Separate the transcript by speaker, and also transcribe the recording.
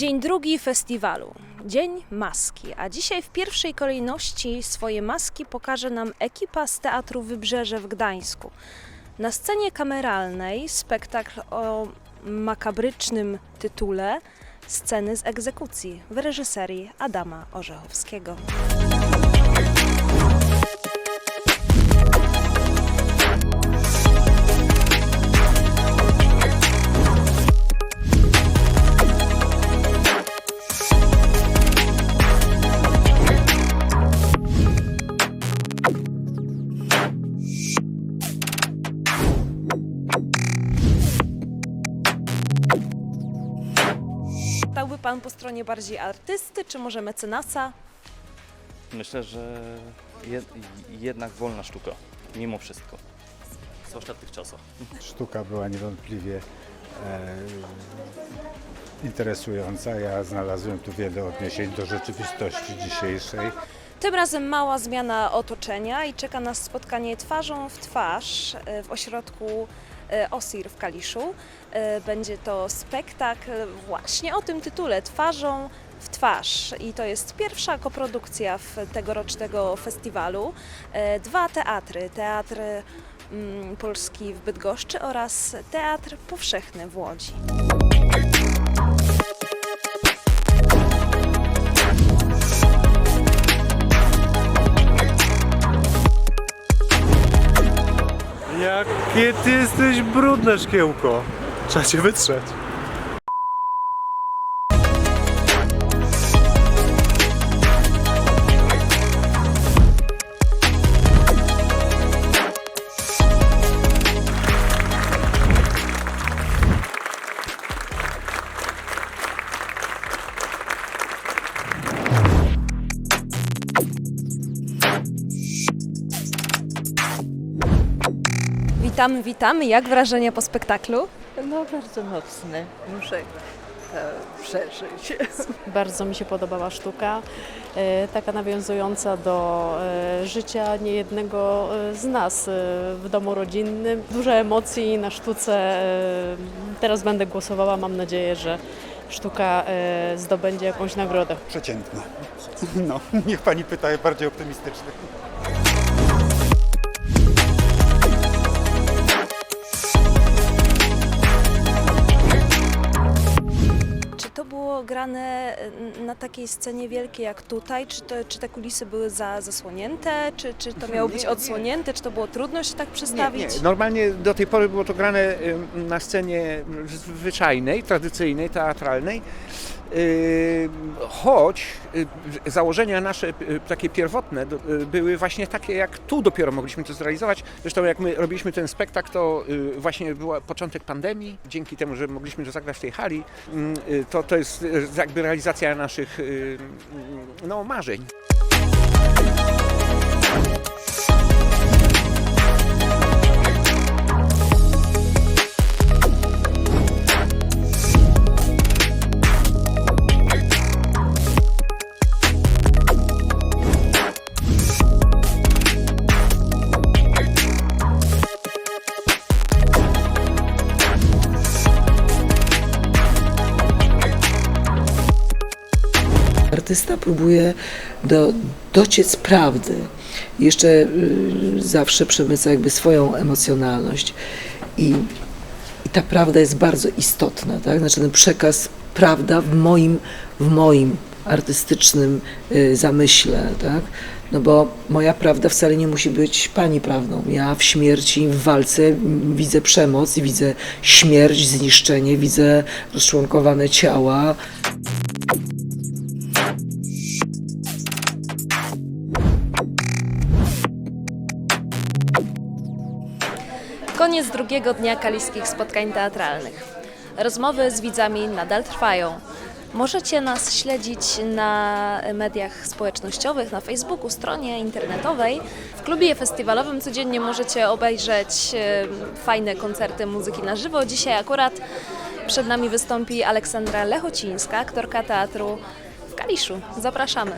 Speaker 1: Dzień drugi festiwalu. Dzień maski. A dzisiaj w pierwszej kolejności swoje maski pokaże nam ekipa z Teatru Wybrzeże w Gdańsku. Na scenie kameralnej spektakl o makabrycznym tytule Sceny z egzekucji w reżyserii Adama Orzechowskiego. Stałby Pan po stronie bardziej artysty, czy może mecenasa?
Speaker 2: Myślę, że jed, jednak wolna sztuka, mimo wszystko. Zwłaszcza w tych czasach.
Speaker 3: Sztuka była niewątpliwie e, interesująca. Ja znalazłem tu wiele odniesień do rzeczywistości dzisiejszej.
Speaker 1: Tym razem mała zmiana otoczenia i czeka nas spotkanie twarzą w twarz e, w ośrodku OSIR w Kaliszu. E, Będzie to spektakl właśnie o tym tytule Twarzą w twarz i to jest pierwsza koprodukcja w tegorocznego festiwalu. E, Dwa teatry, Teatr mm, Polski w Bydgoszczy oraz Teatr Powszechny w Łodzi.
Speaker 4: Jakie ty jesteś brudne szkiełko. Trzeba cię wytrzeć.
Speaker 1: Witamy, witamy. Jak wrażenia po spektaklu?
Speaker 5: No bardzo mocne, muszę to przeżyć.
Speaker 6: Bardzo mi się podobała sztuka, e, taka nawiązująca do e, życia niejednego e, z nas e, w domu rodzinnym. Dużo emocji na sztuce. e, Teraz będę głosowała, mam nadzieję, że sztuka e, zdobędzie jakąś nagrodę.
Speaker 3: Przeciętna. No, niech pani pyta bardziej optymistyczny.
Speaker 1: Grane e, na takiej scenie wielkiej jak tutaj? Czy, to, czy te kulisy były za, zasłonięte? Czy, czy to miało być
Speaker 7: Nie, nie.
Speaker 1: odsłonięte? Czy to było trudno się tak
Speaker 7: Nie,
Speaker 1: przestawić?
Speaker 7: nie. Normalnie do tej pory było to grane na scenie zwyczajnej, tradycyjnej, teatralnej. Choć y, założenia nasze y, takie pierwotne y, były właśnie takie, jak tu dopiero mogliśmy to zrealizować. Zresztą jak my robiliśmy ten spektakl, to właśnie był początek pandemii. Dzięki temu, że mogliśmy to zagrać w tej hali, to, to jest jakby realizacja naszych no, marzeń.
Speaker 8: Artysta próbuje do, dociec prawdy. Jeszcze y, zawsze przemyca jakby swoją emocjonalność. I, I ta prawda jest bardzo istotna, tak? Znaczy ten przekaz, prawda w moim, w moim artystycznym y, zamyśle, tak? No bo moja prawda wcale nie musi być pani prawdą. Ja w śmierci, w walce widzę przemoc, widzę śmierć, zniszczenie, widzę rozczłonkowane ciała.
Speaker 1: Koniec drugiego dnia kaliskich spotkań teatralnych. Rozmowy z widzami nadal trwają. Możecie nas śledzić na mediach społecznościowych, na Facebooku, stronie internetowej. W klubie festiwalowym codziennie możecie obejrzeć fajne koncerty muzyki na żywo. Dzisiaj akurat przed nami wystąpi Aleksandra Lechocińska, aktorka teatru w Kaliszu. Zapraszamy.